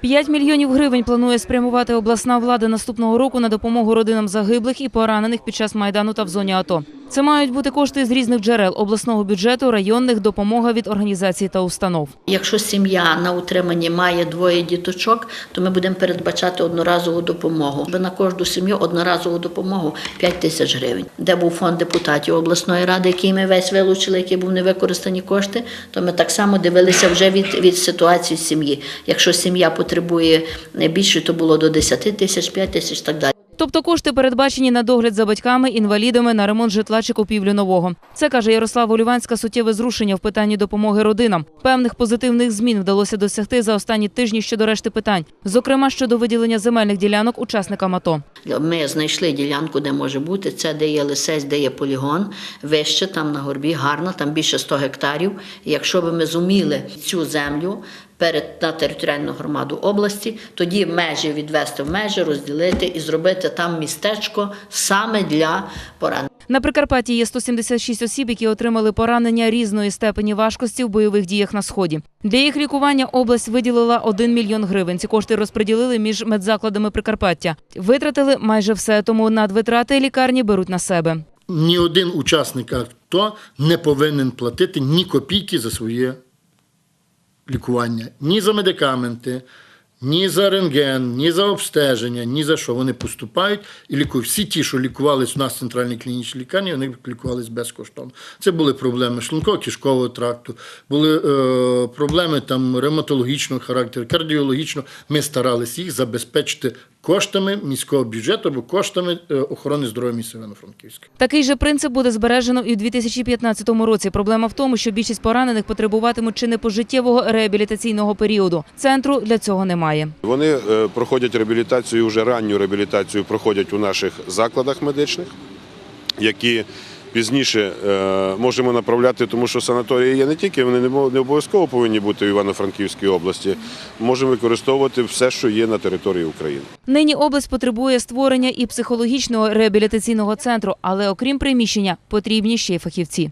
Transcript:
5 мільйонів гривень планує спрямувати обласна влада наступного року на допомогу родинам загиблих і поранених під час майдану та в зоні АТО. Це мають бути кошти з різних джерел обласного бюджету, районних, допомога від організацій та установ. Якщо сім'я на утриманні має двоє діточок, то ми будемо передбачати одноразову допомогу. На кожну сім'ю одноразову допомогу 5 тисяч гривень. Де був фонд депутатів обласної ради, який ми весь вилучили, які був невикористані кошти, то ми так само дивилися вже від, від ситуації сім'ї. Якщо сім'я потребує більше, то було до 10 тисяч, 5 тисяч так далі. Тобто кошти передбачені на догляд за батьками, інвалідами, на ремонт житла чи купівлю нового. Це каже Ярослава Оліванська суттєве зрушення в питанні допомоги родинам. Певних позитивних змін вдалося досягти за останні тижні щодо решти питань, зокрема щодо виділення земельних ділянок учасникам АТО. Ми знайшли ділянку, де може бути. Це де є лисець, де є полігон, вище там на горбі, гарно, там більше 100 гектарів. Якщо б ми зуміли цю землю перед на територіальну громаду області, тоді межі відвести в межі, розділити і зробити там містечко саме для поранених. На Прикарпатті є 176 осіб, які отримали поранення різної степені важкості в бойових діях на сході. Для їх лікування область виділила 1 мільйон гривень. Ці кошти розподілили між медзакладами Прикарпаття. Витратили майже все, тому надвитрати лікарні беруть на себе. ні один учасник АТО не повинен платити ні копійки за своє лікування, ні за медикаменти, ні за рентген, ні за обстеження, ні за що. Вони поступають і лікують. Всі ті, що лікувались у нас в центральній клінічній лікарні, вони лікувались безкоштовно. Це були проблеми шлунково-кишкового тракту, були е, проблеми там ревматологічного характеру, кардіологічного. Ми старалися їх забезпечити коштами міського бюджету або коштами е, охорони здоров'я міста Івано-Франківська. Такий же принцип буде збережено і у 2015 році. Проблема в тому, що більшість поранених потребуватимуть чи не пожиттєвого реабілітаційного періоду. Центру для цього немає. Вони е, проходять реабілітацію, вже ранню реабілітацію проходять у наших закладах медичних, які пізніше е, можемо направляти, тому що санаторії є не тільки, вони не обов'язково повинні бути в Івано-Франківській області. Можемо використовувати все, що є на території України. Нині область потребує створення і психологічного реабілітаційного центру, але окрім приміщення потрібні ще й фахівці.